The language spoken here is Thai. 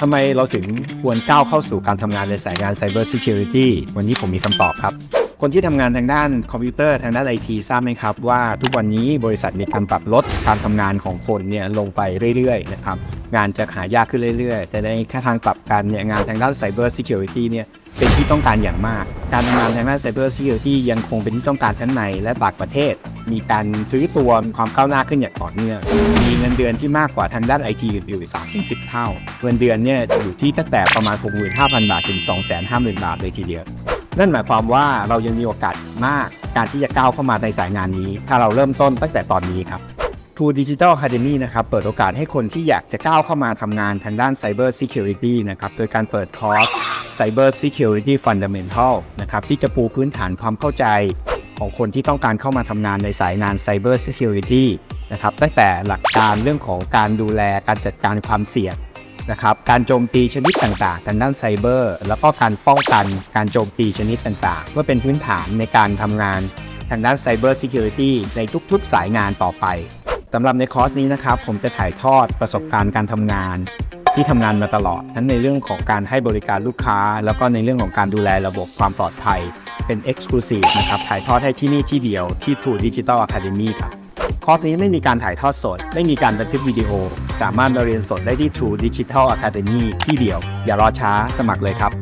ทำไมเราถึงควรก้าวเข้าสู่การทำงานในสายงาน Cyber Security วันนี้ผมมีคำตอบครับ คนที่ทำงานทางด้านคอมพิวเตอร์ทางด้านไอทีทราบไหมครับ ว่าทุกวันนี้บริษัทมีการปรับลดการทำงานของคนเนี่ยลงไปเรื่อยๆนะครับงานจะหายากขึ้นเรื่อยๆ แต่ในแค่ทางกลับกันเนี่ยงานทางด้าน Cyber Security เนี่ยเป็นที่ต้องการอย่างมาก การทำงานทางด้าน Cyber Security ยังคงเป็นที่ต้องการทั้งในและต่างประเทศ มีการซื้อตัวมีความก้าวหน้าขึ้นอย่างต่อเนื่องมีเงินเดือนที่มากกว่าทางด้านไอทีอื่นๆ3ถึง10เท่า เงินเดือนเนี่ยอยู่ที่ตั้งแต่ประมาณ 65,000 บาทถึง 250,000 บาทเลยทีเดียว นั่นหมายความว่าเรายังมีโอกาสมากการที่จะก้าวเข้ามาในสายงานนี้ ถ้าเราเริ่มต้นตั้งแต่ตอนนี้ครับ True Digital Academy นะครับเปิดโอกาสให้คนที่อยากจะก้าวเข้ามาทำงานทางด้าน Cyber Security นะครับโดยการเปิดคอร์ส Cyber Security Fundamental นะครับที่จะปูพื้นฐานความเข้าใจ ของคนที่ต้องการเข้ามาทำงานในสายงาน Cyber Security นะครับตั้งแต่หลักการเรื่องของการดูแลการจัดการความเสี่ยงนะครับการโจมตีชนิดต่างๆทางด้านไซเบอร์ แล้วก็การป้องกันการโจมตีชนิดต่างๆเพื่อเป็นพื้นฐานในการทำงานทางด้านไซเบอร์ซิเคียวริตี้ในทุกๆ สายงานต่อไปสำหรับในคอร์สนี้นะครับ ผมจะถ่ายทอดประสบการณ์การทำงาน ที่ทำงานมาตลอดทั้งในเรื่องของการให้บริการลูกค้า แล้วก็ในเรื่องของการดูแลระบบความปลอดภัย เป็น Exclusive นะครับ ถ่ายทอดให้ที่นี่ที่เดียวที่ True Digital Academy ครับ คอร์สนี้ไม่มีการถ่ายทอดสด ไม่มีการบันทึกวิดีโอ สามารถมาเรียนสดได้ที่ True Digital Academy ที่เดียว อย่ารอช้าสมัครเลยครับ